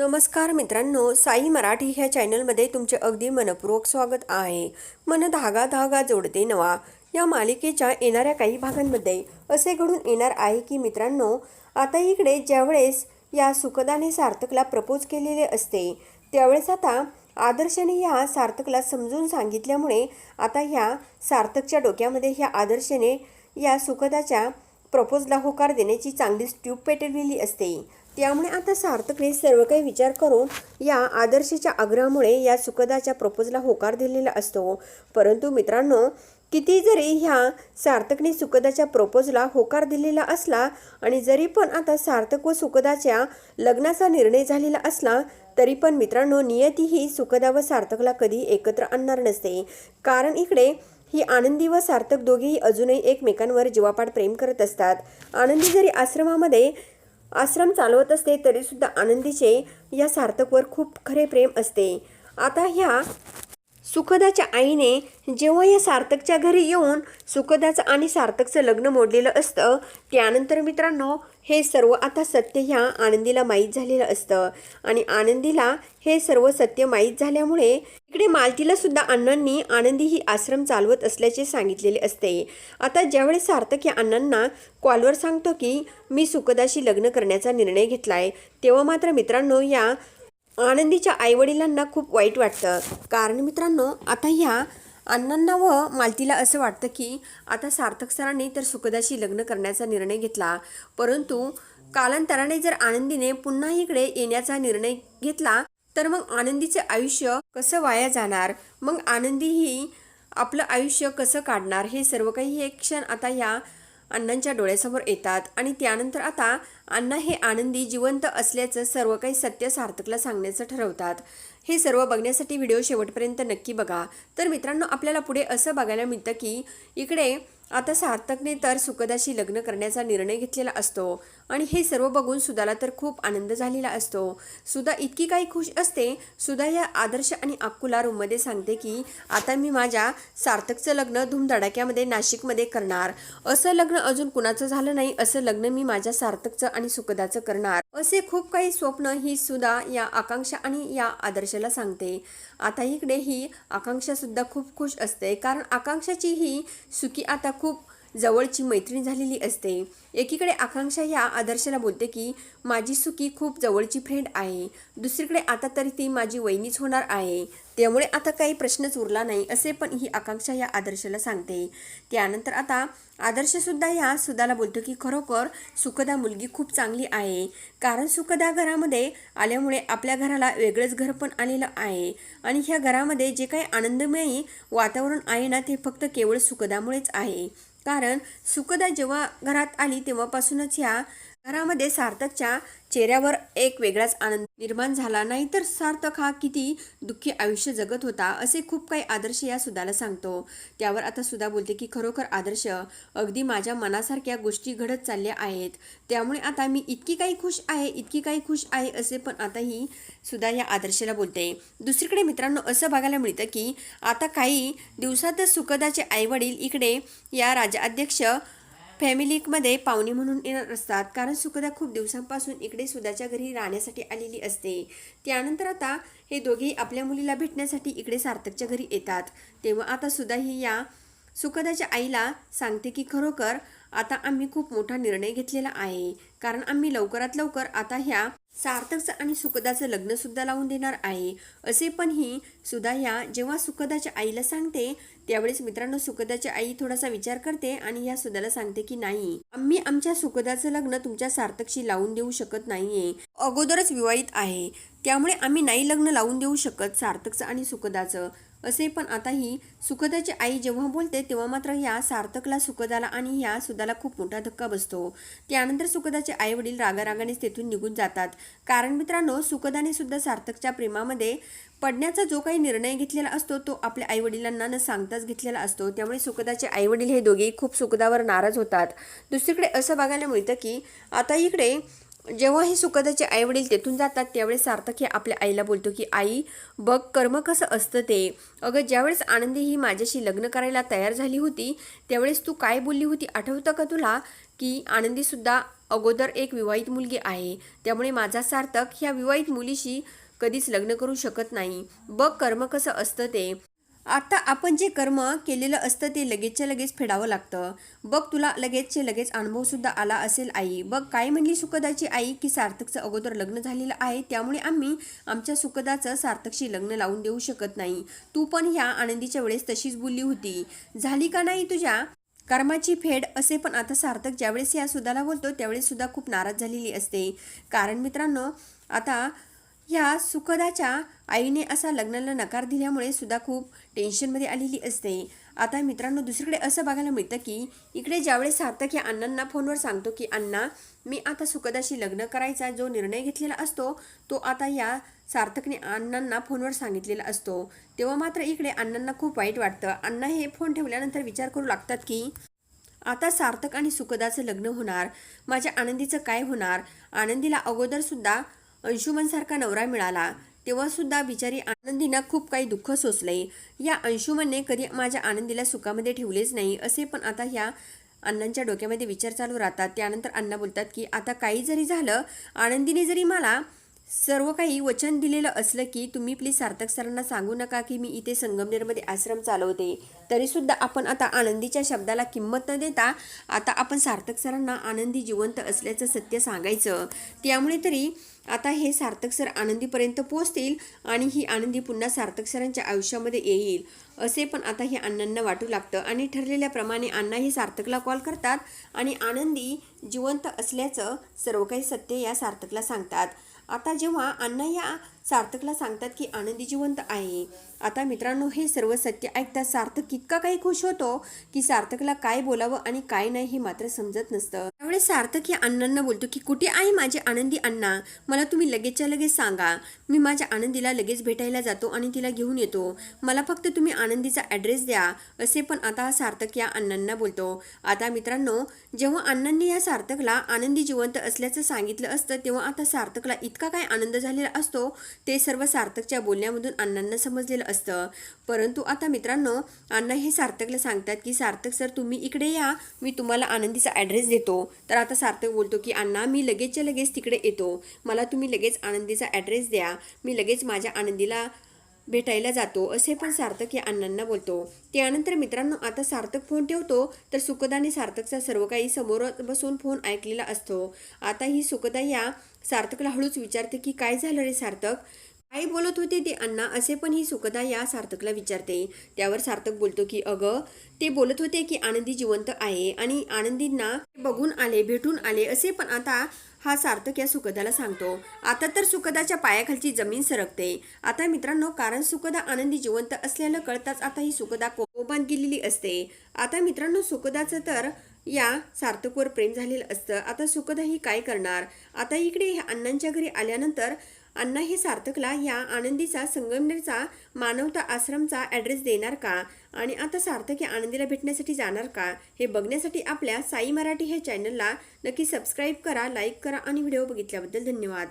नमस्कार मित्रांनो साई मराठी ह्या चॅनलमध्ये तुमचे अगदी मनपूर्वक स्वागत आहे. मन धागा धागा जोडते नवा. या मालिकेच्या येणाऱ्या काही भागांमध्ये असे घडून येणार आहे की मित्रांनो आता इकडे ज्यावेळेस या सुखदाने सार्थकला प्रपोज केलेले असते त्यावेळेस आता आदर्शने ह्या सार्थकला समजून सांगितल्यामुळे आता ह्या सार्थकच्या डोक्यामध्ये ह्या आदर्शने या सुखदाच्या प्रपोजला होकार देण्याची चांगलीच ट्यूब पेटविली असते. त्यामुळे आता सार्थकने सर्व काही विचार करून या आदर्शच्या आग्रहामुळे या सुखदाच्या प्रपोजला होकार दिलेला असतो. परंतु मित्रांनो किती जरी ह्या सार्थकने सुखदाच्या प्रपोजला होकार दिलेला असला आणि जरी पण आता सार्थक व सुखदाच्या लग्नाचा निर्णय झालेला असला तरी पण मित्रांनो नियती ही सुखदा व सार्थकला कधी एकत्र आणणार नसते. कारण इकडे ही आनंदी व सार्थक दोघेही अजूनही एकमेकांवर जीवापाड प्रेम करत असतात. आनंदी जरी आश्रमामध्ये आश्रम चालवत असते तरीसुद्धा आनंदीचे या सार्थकवर खूप खरे प्रेम असते. आता ह्या सुखदाच्या आईने जेव्हा या सार्थकच्या घरी येऊन सुखदाचं आणि सार्थकचं लग्न मोडलेलं असतं त्यानंतर मित्रांनो हे सर्व आता सत्य ह्या आनंदीला माहीत झालेलं असतं. आणि आनंदीला हे सर्व सत्य माहीत झाल्यामुळे इकडे मालतीला सुद्धा अण्णांनी आनंदी ही आश्रम चालवत असल्याचे सांगितलेले असते. आता ज्यावेळेस सार्थक या अण्णांना कॉलवर सांगतो की मी सुखदाशी लग्न करण्याचा निर्णय घेतलाय तेव्हा मात्र मित्रांनो या आनंदीच्या आईवडिलांना खूप वाईट वाटतं. कारण मित्रांनो आता ह्या अण्णांना व मालतीला असं वाटतं की आता सार्थक सरांनी तर सुखदाशी लग्न करण्याचा निर्णय घेतला. परंतु कालांतराने जर आनंदीने पुन्हा इकडे येण्याचा निर्णय घेतला तर मग आनंदीचे आयुष्य कसं वाया जाणार? मग आनंदी ही आपलं आयुष्य कसं काढणार? हे सर्व काही हे क्षण आता ह्या अण्णांच्या डोळ्यासमोर येतात. आणि त्यानंतर आता अण्णा हे आनंदी जिवंत असल्याचं सर्व काही सत्य सार्थकला सांगण्याचं ठरवतात. हे सर्व बघण्यासाठी व्हिडिओ शेवटपर्यंत नक्की बघा. तर मित्रांनो आपल्याला पुढे असं बघायला मिळतं की इकडे आता सार्थकने तर सुखदाशी लग्न करण्याचा निर्णय घेतलेला असतो. आणि हे सर्व बघून सुधाला तर खूप आनंद झालेला असतो. सुधा इतकी काही खुश असते. सुधा या आदर्श आणि अक्कूला रूममध्ये सांगते की आता मी माझ्या सार्थकचं लग्न धूमधडाक्यामध्ये नाशिकमध्ये करणार. असं लग्न अजून कुणाचं झालं नाही असं लग्न मी माझ्या सार्थकचं आणि सुखदाचं करणार. असे खूप काही स्वप्न ही सुधा या आकांक्षा आणि या आदर्शाला सांगते. आता इकडे ही आकांक्षा सुद्धा खूप खुश असते. कारण आकांक्षाची ही सुखी आता खूप जवळची मैत्रीण झालेली असते. एकीकडे आकांक्षा ह्या आदर्शाला बोलते की माझी सुकी खूप जवळची फ्रेंड आहे. दुसरीकडे आता तरी ती माझी वहिनीच होणार आहे. त्यामुळे आता काही प्रश्नच उरला नाही असे पण ही आकांक्षा या आदर्शाला सांगते. त्यानंतर आता आदर्शसुद्धा या सुदाला बोलतो की खरोखर सुखदा मुलगी खूप चांगली आहे. कारण सुखदा घरामध्ये आल्यामुळे आपल्या घराला वेगळंच घर पण आलेलं आहे. आणि ह्या घरामध्ये जे काही आनंदमयी वातावरण आहे ना ते फक्त केवळ सुखदामुळेच आहे. कारण सुखदा जेव्हा घरात आली तेव्हापासूनच ह्या घरामध्ये सार्थकच्या चेहऱ्यावर एक वेगळाच आनंद निर्माण झाला. नाहीतर सार्थक हा किती दुःखी आयुष्य जगत होता असे खूप काही आदर्श या सुधाला सांगतो. त्यावर आता सुधा बोलते की खरोखर आदर्श अगदी माझ्या मनासारख्या गोष्टी घडत चालल्या आहेत. त्यामुळे आता मी इतकी काही खुश आहे इतकी काही खुश आहे असे पण आता ही सुधा या आदर्शाला बोलते. दुसरीकडे मित्रांनो असं बघायला मिळतं की आता काही दिवसातच सुखदाचे आईवडील इकडे या राजाध्यक्ष फॅमिलीमध्ये पाहुणे म्हणून येणार असतात. कारण सुखदा खूप दिवसांपासून इकडे सुधाच्या घरी राहण्यासाठी आलेली असते. त्यानंतर आता हे दोघेही आपल्या मुलीला भेटण्यासाठी इकडे सार्थकच्या घरी येतात. तेव्हा आता सुद्धा ही या सुखदाच्या आईला सांगते की खरोखर आता आम्ही खूप मोठा निर्णय घेतलेला आहे. कारण आम्ही लवकरात लवकर आता ह्या सार्थकचं आणि सुखदाचं लग्न सुद्धा लावून देणार आहे. असे पण ही सुधा ह्या जेव्हा सुखदाच्या आईला सांगते त्यावेळेस मित्रांनो सुखदाची आई थोडासा विचार करते आणि या सुधाला सांगते की नाही आम्ही आमच्या सुखदाचं लग्न तुमच्या सार्थकशी लावून देऊ शकत नाहीये. अगोदरच विवाहित आहे. त्यामुळे आम्ही नाही लग्न लावून देऊ शकत सार्थकचं आणि सुखदाचं. असे पण आताही सुखदाची आई जेव्हा बोलते तेव्हा मात्र ह्या सार्थकला सुखदाला आणि ह्या सुदाला खूप मोठा धक्का बसतो. त्यानंतर सुखदाचे आई वडील रागारागानेच तेथून निघून जातात. कारण मित्रांनो सुखदाने सुद्धा सार्थकच्या प्रेमामध्ये पडण्याचा जो काही निर्णय घेतलेला असतो तो आपल्या आईवडिलांना न सांगताच घेतलेला असतो. त्यामुळे सुखदाचे आईवडील हे दोघेही खूप सुखदावर नाराज होतात. दुसरीकडे असं बघायला मिळतं की आता इकडे जेव्हा हे सुखदाचे आईवडील तेथून जातात त्यावेळेस सार्थक हे आपल्या आईला बोलतो की आई बघ कर्म कसं असतं ते. अगं ज्यावेळेस आनंदी ही माझ्याशी लग्न करायला तयार झाली होती त्यावेळेस तू काय बोलली होती आठवतं का तुला? की आनंदीसुद्धा अगोदर एक विवाहित मुलगी आहे. त्यामुळे माझा सार्थक ह्या विवाहित मुलीशी कधीच लग्न करू शकत नाही. बघ कर्म कसं असतं ते. आता आपण जे कर्म केलेलं असतं ते लगेचच्या लगेच फेडावं लागतं. बघ तुला लगेचचे लगेच अनुभवसुद्धा आला असेल आई. बघ काय म्हणली सुखदाची आई की सार्थकचं अगोदर लग्न झालेलं आहे त्यामुळे आम्ही आमच्या सुखदाचं सार्थकशी लग्न लावून देऊ शकत नाही. तू पण ह्या आनंदीच्या वेळेस तशीच बोलली होती. झाली का नाही तुझ्या? कर्माची फेड असे पण आता सार्थक ज्यावेळेस या सुद्धाला बोलतो त्यावेळेस सुद्धा खूप नाराज झालेली असते. कारण मित्रांनो आता ह्या सुखदाच्या आईने असा लग्नाला नकार दिल्यामुळे सुद्धा खूप टेन्शनमध्ये आलेली असते. आता मित्रांनो दुसरीकडे असं बघायला मिळतं की इकडे ज्यावेळेस सार्थक या अण्णांना फोनवर सांगतो की अण्णा मी आता सुखदाशी लग्न करायचा जो निर्णय घेतलेला असतो तो आता या सार्थकने अण्णांना फोनवर सांगितलेला असतो. तेव्हा मात्र इकडे अण्णांना खूप वाईट वाटतं. अण्णा हे फोन ठेवल्यानंतर विचार करू लागतात की आता सार्थक आणि सुखदाचं लग्न होणार. माझ्या आनंदीचं काय होणार? आनंदीला अगोदरसुद्धा अंशुमनसारखा नवरा मिळाला तेव्हासुद्धा बिचारी आनंदीनं खूप काही दुःख सोसले. या अंशुमनने कधी माझ्या आनंदीला सुखामध्ये ठेवलेच नाही असे पण आता ह्या अण्णांच्या डोक्यामध्ये विचार चालू राहतात. त्यानंतर अण्णा बोलतात की आता काही जरी झालं आनंदीने जरी मला सर्व काही वचन दिलेलं असलं की तुम्ही प्लीज सार्थक सरांना सांगू नका की मी इथे संगमनेरमध्ये आश्रम चालवते. तरीसुद्धा आपण आता आनंदीच्या शब्दाला किंमत न देता आता आपण सार्थक सरांना आनंदी जिवंत असल्याचं सत्य सांगायचं. त्यामुळे तरी आता हे सार्थक सर आनंदीपर्यंत पोहोचतील आणि ही आनंदी पुन्हा सार्थक सरांच्या आयुष्यामध्ये येईल. असे पण आता हे अण्णांना वाटू लागतं आणि ठरलेल्याप्रमाणे अण्णा हे सार्थकला कॉल करतात आणि आनंदी जिवंत असल्याचं सर्व काही सत्य या सार्थकला सांगतात. आता जेव्हा अण्णा या सार्थकला सांगतात की आनंदी जिवंत आहे आता मित्रांनो हे सर्व सत्य ऐकता सार्थक इतका काही खुश होतो की सार्थकला काय बोलावं आणि काय नाही हे मात्र समजत नसतं. त्यावेळेस सार्थक या अण्णांना बोलतो की कुठे आहे माझे आनंदी अण्णा? मला तुम्ही लगेचच्या लगेच सांगा. मी माझ्या आनंदीला लगेच भेटायला जातो आणि तिला घेऊन येतो. मला फक्त तुम्ही आनंदीचा ॲड्रेस द्या. असे पण आता हा सार्थक या अण्णांना बोलतो. आता मित्रांनो जेव्हा अण्णांनी या सार्थकला आनंदी जिवंत असल्याचं सांगितलं असतं तेव्हा आता सार्थकला इतका काय आनंद झालेला असतो ते सर्व सार्थकच्या बोलण्यामधून अण्णांना समजलेलं असतं. परंतु आता मित्रांनो अण्णा हे सार्थकला सांगतात की सार्थक सर तुम्ही इकडे या. मी तुम्हाला आनंदीचा ॲड्रेस देतो. तर आता सार्थक बोलतो की अण्णा मी लगेचच्या लगेच तिकडे येतो. मला तुम्ही लगेच आनंदीचा ॲड्रेस द्या. मी लगेच माझ्या आनंदीला भेटायला जातो असे पण सार्थक या अण्णांना बोलतो. त्यानंतर मित्रांनो आता सार्थक फोन ठेवतो तर सुखदाने सार्थकचा सर्व काही समोर बसून फोन ऐकलेला असतो. आता ही सुखदा या सार्थकला हळूच विचारते की काय झालं रे सार्थक? आई बोलत होते ते अण्णा असे पण ही सुखदा या सार्थकला विचारते. त्यावर सार्थक बोलतो की अगं ते बोलत होते की आनंदी जिवंत आहे आणि आनंदींना बघून आले भेटून आले असे पण आता हा सार्थक या सुखदाला सांगतो. आता तर सुखदाच्या पायाखालची जमीन सरकते. आता मित्रांनो कारण सुखदा आनंदी जिवंत असल्याला कळताच आता ही सुखदा कोपात गेलेली असते. आता मित्रांनो सुखदाचं तर या सार्थकवर प्रेम झालेलं असतं. आता सुखदा ही काय करणार? आता इकडे ह्या अण्णांच्या घरी आल्यानंतर अण्णा हे सार्थकला या आनंदीचा संगमनेरचा मानवता आश्रमचा ॲड्रेस देणार का? आणि आता सार्थक या आनंदीला भेटण्यासाठी जाणार का? हे बघण्यासाठी आपल्या साई मराठी ह्या चॅनलला नक्की सबस्क्राईब करा लाईक करा आणि व्हिडिओ बघितल्याबद्दल धन्यवाद.